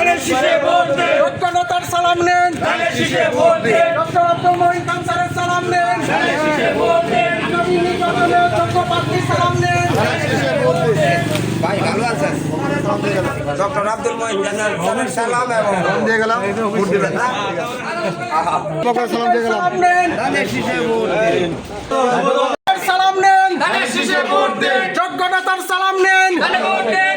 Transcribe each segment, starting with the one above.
ধানের শীষে ভোট দেন সালাম নেন। ধানের শীষে ভোট দেন ডক্টর আব্দুল মহিন সালাম নেন। ধানের শীষে ভোট দেন আগামী নির্বাচনে যোগ্য প্রার্থীর সালাম নেন। ডক্টর আব্দুল মহিন ভূমির সালাম এবং দিয়ে গেলাম ভোট দিবেন না। সালাম নেন। ধানের শীষে ভোট দিন সালাম নেন ধানের শীষে ভোট দেন সালাম নেন ভোট সালাম নেন। ধানের শীষে ভোট দেন যোগ্য নেতার সালাম নেন ধানের শীষে ভোট দেন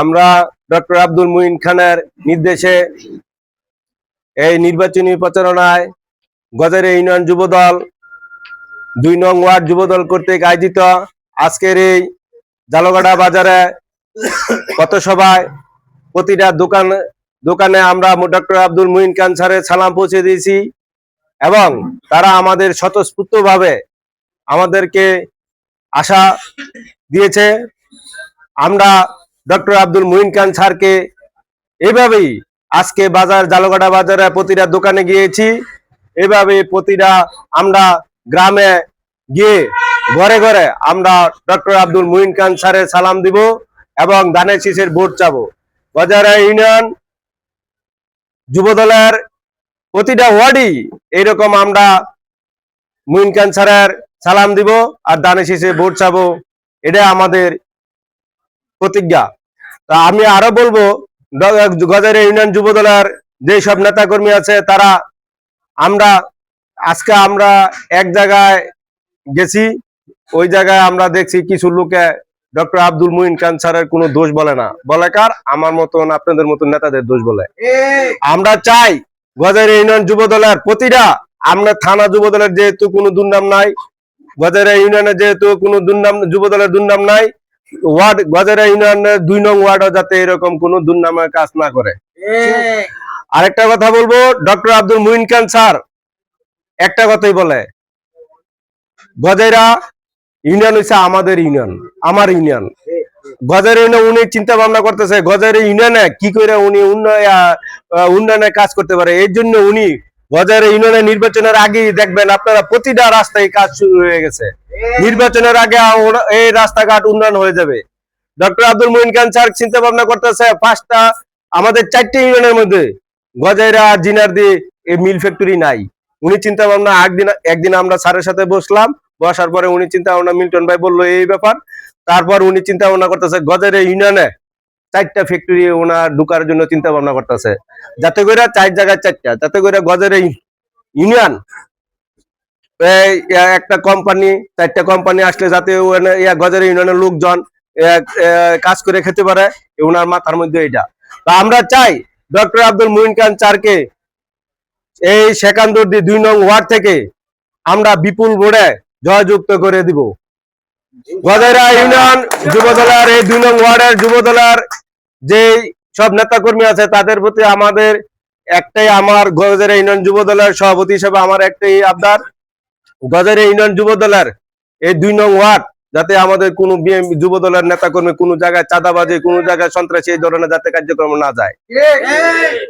আমরা ডক্টর আব্দুল মুইন খানের নির্দেশে এই নির্বাচনী প্রচারণায় গজারে ইউনিয়ন যুবদল, দুই নং ওয়ার্ড যুবদল কর্তৃক আয়োজিত আজকের এই জালগাড়া বাজারে পথসভায় প্রতিটা দোকান, দোকানে আমরা ডক্টর আব্দুল মুইন খান স্যারের সালাম পৌঁছে দিয়েছি এবং তারা আমাদের স্বতঃস্ফূর্তভাবে আমাদেরকে আশা দিয়েছে। আমরা ডক্টর আব্দুল মুহিন খান স্যারকে এভাবেই আজকে বাজার জালগাড়া বাজারে প্রতিটা দোকানে গিয়েছি। এভাবে প্রতিটা আমরা গ্রামে গিয়ে ঘরে ঘরে আমরা ডক্টর আব্দুল মুহিন খান স্যারের সালাম দিব এবং ধানের শীষের ভোট চাবো। বাজারে ইউনিয়ন, যুবদলের প্রতিটা ওয়ার্ডই এইরকম আমরা মুহিন খান স্যারের সালাম দিব আর ধানের শীষে ভোট চাবো। এটা আমাদের প্রতিজ্ঞা। তা আমি আরও বলব গজারে ইউনিয়ন যুব দলের যে সব নেতা কর্মী আছে, তারা আমরা, আজকে আমরা এক জায়গায় গেছি, ওই জায়গায় আমরা দেখছি কিছু লোকে ডক্টর আব্দুল মুইন খান স্যারের কোনো দোষ বলে না। বলে কার? আমার মতন, আপনাদের মতন নেতাদের দোষ বলে। আমরা চাই গজারে ইউনিয়ন যুব দলের প্রতিটা, আমরা থানা যুব দলের যেহেতু কোনো দুর্নাম নাই গজারে ইউনিয়নের যেহেতু কোনো দুর্নাম যুব দলের দুর্নাম নাই ওয়ার্ড গজারা ইউনিয়নের দুই নং ওয়ার্ডও যাতে এরকম কোনো দুর্নামের কাজ না করে। আরেকটা কথা বলব ডক্টর আব্দুল মুইন খান স্যার একটা কথাই বলে গজাইরা ইউনিয়ন হচ্ছে আমাদের ইউনিয়ন আমার ইউনিয়ন। গজার ইউনিয়ন উনি চিন্তা ভাবনা করতেছে গজার ইউনিয়নে কি করে উনি উন্নয় আহ, উন্নয়নের কাজ করতে পারে এর জন্য উনি নির্বাচনের আগেই দেখবেন আপনারা প্রতিটা রাস্তায় কাজ শুরু হয়ে গেছে। নির্বাচনের আগে এই রাস্তাঘাট উন্নয়ন হয়ে যাবে। ডক্টর আব্দুল মহিন খান স্যার চিন্তা ভাবনা করতেছে, পাঁচটা আমাদের চারটে ইউনিয়নের মধ্যে গজাইরা জিনার দিয়ে এই মিল ফ্যাক্টরি নাই। উনি চিন্তা ভাবনা, একদিন একদিন আমরা স্যারের সাথে বসলাম, বসার পরে উনি চিন্তা ভাবনা, মিল্টন ভাই বলল এই ব্যাপার। তারপর উনি চিন্তা ভাবনা করতেছে, গজাইরা ইউনিয়নে চারটা ফ্যাক্টরি ওনার ঢুকার জন্য চিন্তা ভাবনা করতেছে। যাতে করে চার জায়গায় চারটা, যাতে করে ইউনিয়ন এই একটা কোম্পানি চারটা কোম্পানি আসলে যাতে গজার ইউনিয়নের লোকজন কাজ করে খেতে পারে ওনার মাথার মধ্যে এটা। আমরা চাই ডক্টর আব্দুল মুহিন খান চারকে এই সেকান্দরদি দুই নং ওয়ার্ড থেকে আমরা বিপুল ভোটে জয়যুক্ত করে দিব। গজাইরা ইউনিয়ন যুবদলের এই দুই নং ওয়ার্ডের যুবদলের যে সব নেতাকর্মী আছে, তাদের প্রতি আমাদের একটাই আমার গজাইরা ইউনিয়ন যুবদলের সভাপতি হিসেবে আমার একটাই আবদার। গজারে ইউনিয়ন যুব দলের এই দুই নং ওয়ার্ড, যাতে আমাদের কোন যুব দলের নেতা কর্মী কোন জায়গায় চাঁদাবাজি, কোন জায়গায় সন্ত্রাসী এই ধরনের যাতে কার্যক্রম না যায়।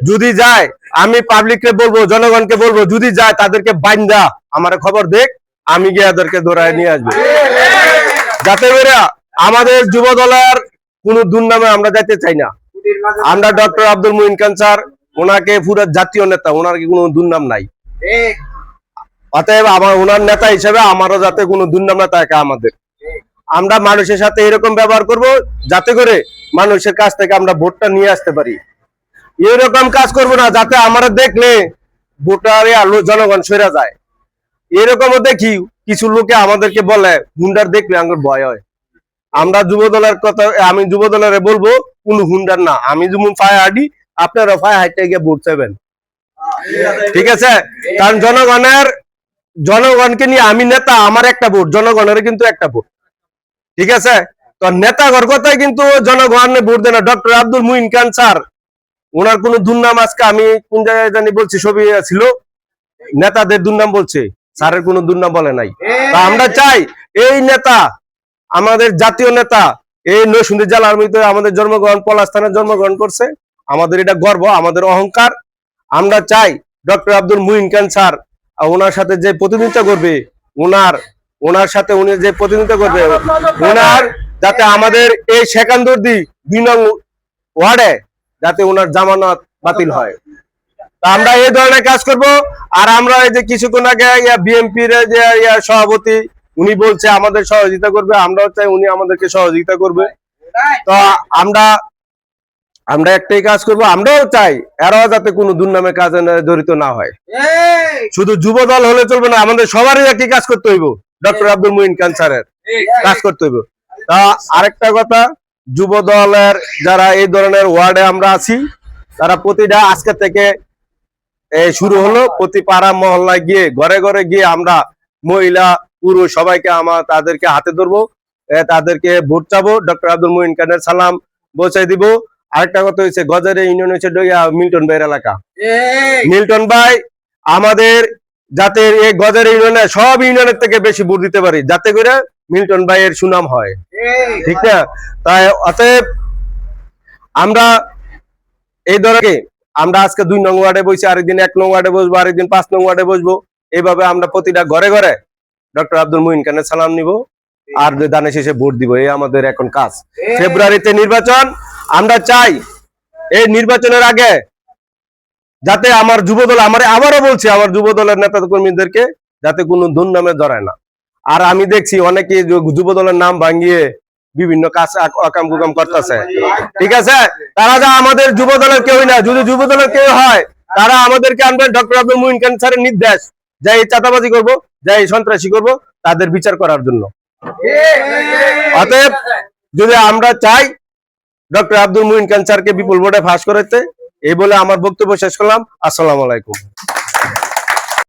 যদি যায়, আমি পাবলিককে বলব, জনগণকে বলব, যদি যায়, তাদেরকে বাইন্দা, আমার খবর দেখ, আমি গিয়ে এদেরকে ধরায় নিয়ে আসব। যাতে করে আমাদের যুব দলের কোন দুর্নামে আমরা যাইতে চাই না। আমরা ডক্টর আব্দুল খান স্যার, ওনাকে পুরো জাতীয় নেতা, ওনার কোনো দুর্নাম নাই। অতএব আমার, ওনার নেতা হিসেবে আমারও যাতে কোনো দুর্নাম না থাকে আমাদের। আমরা মানুষের সাথে এরকম ব্যবহার করব, যাতে করে মানুষের কাছ থেকে আমরা ভোটটা নিয়ে আসতে পারি। এরকম কাজ করব না, যাতে আমরা দেখলে ভোটারে আলো, জনগণ সরে যায়। এরকমও দেখি, কিছু লোকে আমাদেরকে বলে হুন্ডার দেখলে আমার ভয় হয়। আমরা যুব দলের কথা, আমি যুব দলের বলব, কোনো হুন্ডার না। আমি যেমন ফায়ার হাঁটি আপনারা ফায়ার হাইটে গিয়ে ভোট চাইবেন। ঠিক আছে? কারণ জনগণের, জনগণকে নিয়ে আমি নেতা, আমার একটা ভোট জনগণের কিন্তু একটা ভোট ঠিক আছে? তো নেতা কথায় কিন্তু জনগণ ভোট দেয় না। ডক্টর আব্দুল মুইন খান স্যার, ওনার কোন দুর্নাম আজকে আমি কোন জায়গায় জানি বলছি, ছবি ছিল? নেতাদের দুর্নাম বলছে। স্যারের কোনো দুর্নাম বলে নাই। আমরা চাই, এই নেতা আমাদের জাতীয় নেতা এই নরসিংদী জেলার মধ্যে আমাদের জন্মগ্রহণ পলাস্থানে জন্মগ্রহণ করছে। আমাদের এটা গর্ব, আমাদের অহংকার। আমরা চাই ডক্টর আব্দুল মুইন খান স্যার, ওনার সাথে যে প্রতিনিধিত্ব করবে, ওনার ওনার সাথে উনি যে প্রতিনিধিত্ব করবে, ওনার যাতে আমাদের এই সেকান্দর্দি দুই নং ওয়ার্ডে যাতে ওনার জামানত বাতিল হয়। তা আমরা এই ধরনের কাজ করব, আর আমরা এই যে কিছুক্ষণ আগে বিএনপির যে সভাপতি উনি বলছে আমাদের সহযোগিতা করবে আমরাও চাই উনি আমাদেরকে সহযোগিতা করবে। তো আমরা আমরা একটাই কাজ করব আমরাও চাই এরাও যাতে কোনো দুর্নামে কাজে না- জড়িত না হয়। শুধু যুব দল হলে চলবে না আমাদের সবারই একই কাজ করতে হইব ডক্টর আব্দুল মুইন খান স্যারের কাজ করতে হইব। তা আরেকটা কথা যুব দলের যারা এই ধরনের ওয়ার্ডে আমরা আছি তারা প্রতিটা আজকে থেকে শুরু হলো প্রতি পাড়া মহল্লায় গিয়ে ঘরে ঘরে গিয়ে আমরা মহিলা পুরুষ সবাইকে আমার তাদেরকে হাতে ধরবো তাদেরকে ভোট চাবো। ডক্টর আব্দুল মুইন খানের সালাম পৌঁছাই দিব। আরেকটা কথা হচ্ছে গজারে ইউনিয়ন হচ্ছে মিল্টন ভাইয়ের এলাকা। মিল্টন ভাই আমাদের যাতে এই গজার ইউনিয়নে সব ইউনিয়নের থেকে বেশি ভোট দিতে পারি যাতে করে মিল্টন ভাইয়ের সুনাম হয়। ঠিক না? তাই অতএব আমরা এই ধরকে আমরা আজকে দুই নং ওয়ার্ডে বসছি আরেকদিন এক নং ওয়ার্ডে বসবো আরেকদিন পাঁচ নং ওয়ার্ডে বসবো। এইভাবে আমরা প্রতিটা ঘরে ঘরে ডক্টর আব্দুল মুহিন খানের সালাম নিব। আর দানে শেষে ভোট দিব এই আমাদের এখন কাজ। ফেব্রুয়ারিতে নির্বাচন আমরা চাই এই নির্বাচনের আগে যাতে আমার যুবদল আমার আবারও বলছি আমার যুবদলের নেতা কর্মীদেরকে যাতে কোনো দুর্নামে ধরায় না। আর আমি দেখছি অনেকে যুবদলের নাম ভাঙিয়ে বিভিন্ন কাজ আক- অকাম কুকাম করতেছে। ঠিক আছে? তারা যা আমাদের যুবদলের কেউই না যদি যুবদলের কেউ হয় তারা আমাদেরকে আনবেন ডক্টর আব্দুল মুহিন খান স্যারের নির্দেশ। যে এই চাঁদাবাজি করব, যাই সন্ত্রাসী করব, তাদের বিচার করার জন্য। অতএব, যদি আমরা চাই, ডক্টর আব্দুল মুহিন ক্যান্সারকে বিপুল ভোটে ফাঁস করাতে, এই বলে আমার বক্তব্য শেষ করলাম। আসসালামু আলাইকুম।